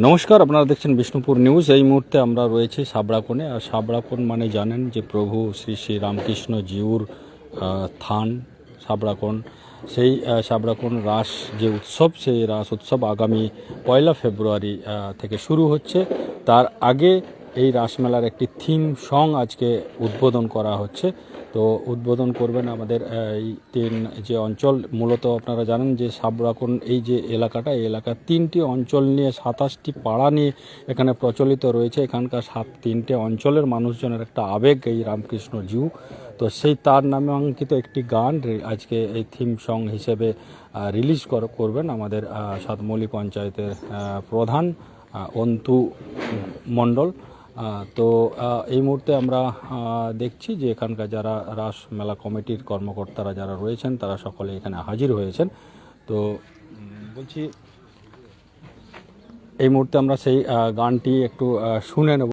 নমস্কার, আপনারা দেখছেন বিষ্ণুপুর নিউজ। এই মুহূর্তে আমরা রয়েছি সাবড়াকোণে। আর সাবড়াকোণ মানে জানেন যে প্রভু শ্রী শ্রী রামকৃষ্ণ জিউর থান, সাবড়াকোণ। সেই সাবড়াকোণ রাস যে উৎসব, সেই রাস উৎসব আগামী পয়লা ফেব্রুয়ারি থেকে শুরু হচ্ছে। তার আগে এই রাসমেলার একটি থিম সং আজকে উদ্বোধন করা হচ্ছে। তো উদ্বোধন করবেন আমাদের এই তিন যে অঞ্চল, মূলত আপনারা জানেন যে সাবরাকন, এই যে এলাকাটা, এই এলাকার তিনটি অঞ্চল নিয়ে সাতাশটি পাড়া নিয়ে এখানে প্রচলিত রয়েছে। এখানকার সাত, তিনটে অঞ্চলের মানুষজনের একটা আবেগ, এই রামকৃষ্ণ জিউ তো সেই তার নামে অঙ্কিত একটি গান আজকে এই থিম সং হিসেবে রিলিজ করবেন আমাদের সাতমৌলি পঞ্চায়েতের প্রধান অন্তু মণ্ডল। তো এই মুহূর্তে আমরা দেখছি যে এখানকার যারা রাস মেলা কমিটির কর্মকর্তারা যারা রয়েছেন, তারা সকলে এখানে হাজির হয়েছেন। তো বলছি, এই মুহূর্তে আমরা সেই গানটি একটু শুনে নেব।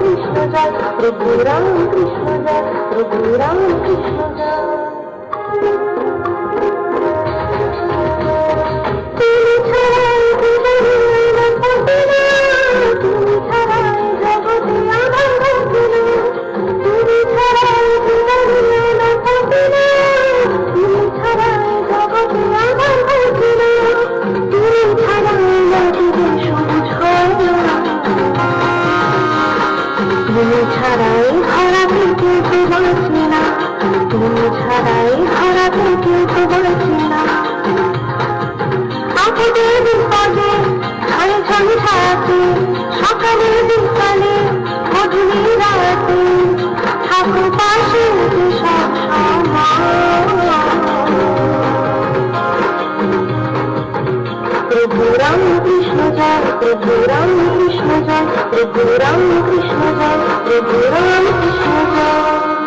কৃষ্ণ জয় প্রভু রাম কৃষ্ণ জয় প্রভু রাম কৃষ্ণ জয় ছাড়াই ধরাতে কেউ তো বাঁচে না আপদে বিপদে ঝড়ে ঝড়ে থাকে সকালে বিকালে গধূলি রাতে ঠাকুর পাশে সব প্রভু রাম কৃষ্ণ জয় প্রভু রাম কৃষ্ণ জয় প্রভু রাম কৃষ্ণ জয় প্রভু রাম কৃষ্ণ জয়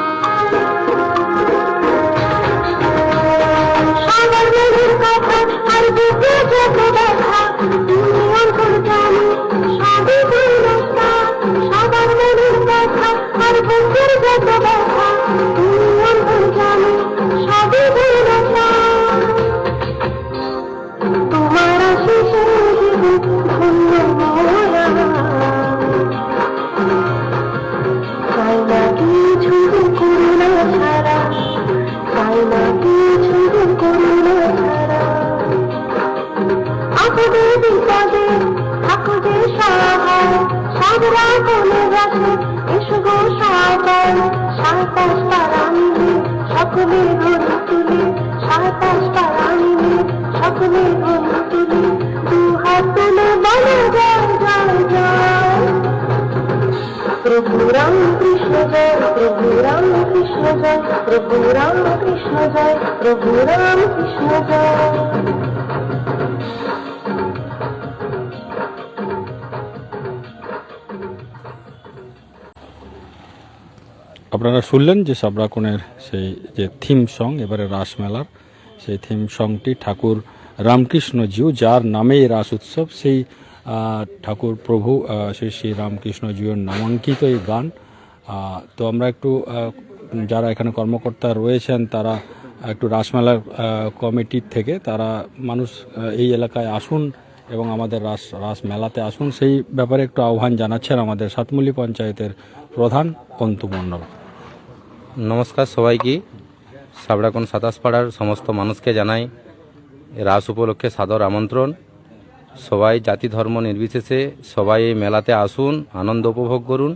সাতাশ পারা মিলে সকলে ঘরে তুলে সাতাশ পারা মিলে সকলে ঘরে তুলে দু হাত তুলে বলো জয় জয় প্রভু রাম কৃষ্ণ জয় প্রভু রাম কৃষ্ণ জয় আপনারা শুনলেন যে সাবরাকনের সেই যে থিম সং এবারে রাসমেলার সেই থিম সংটি ঠাকুর রামকৃষ্ণ জিউ যার নামে এই রাস উৎসব সেই ঠাকুর প্রভু আহ, শ্রী শ্রী রামকৃষ্ণ নামাঙ্কিত এই গান। তো আমরা একটু যারা এখানে কর্মকর্তা রয়েছেন তারা একটু রাসমেলার কমিটির থেকে তারা মানুষ এই এলাকায় আসুন এবং আমাদের রাস রাস মেলাতে আসুন। সেই ব্যাপারে একটু আহ্বান জানাচ্ছেন আমাদের সাতমুলি পঞ্চায়েতের প্রধান অন্তু মণ্ডল। নমস্কার সবাইকে। সাবড়াকোন সাতাশপাড়ার সমস্ত মানুষকে জানাই রাস উপলক্ষে সাদর আমন্ত্রণ। সবাই জাতি ধর্ম নির্বিশেষে সবাই এই মেলাতে আসুন আনন্দ উপভোগ করুন।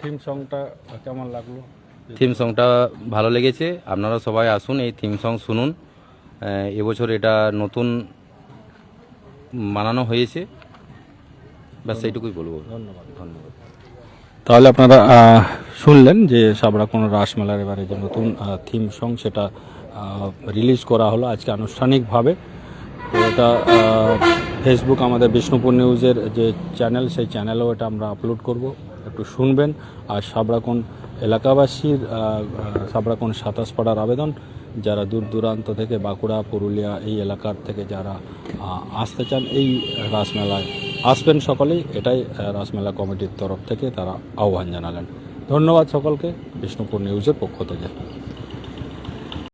থিম সংটা কেমন লাগল? থিম সংটা ভালো লেগেছে আপনারা সবাই আসুন এই থিম সং শুনুন। এবছর এটা নতুন বানানো হয়েছে। ব্যাস এইটুকুই বলব। ধন্যবাদ। ধন্যবাদ। তাহলে আপনারা শুনলেন যে সাবরাকোন রাসমেলার এবারে যে নতুন থিম সং সেটা রিলিজ করা হলো আজকে আনুষ্ঠানিকভাবে। এটা ফেসবুক আমাদের বিষ্ণুপুর নিউজের যে চ্যানেল সেই চ্যানেলেও এটা আমরা আপলোড করব। একটু শুনবেন। আর সাবরাকোন এলাকাবাসীর সাবরাকোন সাতাশ পাড়ার আবেদন, যারা দূর দূরান্ত থেকে বাঁকুড়া, পুরুলিয়া এই এলাকার থেকে যারা আসতে চান এই রাসমেলায়। আসবেন সকলেই, এটাই রাসমেলা কমিটির তরফ থেকে তারা আহ্বান জানালেন। ধন্যবাদ সকলকে, বিষ্ণুপুর নিউজের পক্ষ থেকে।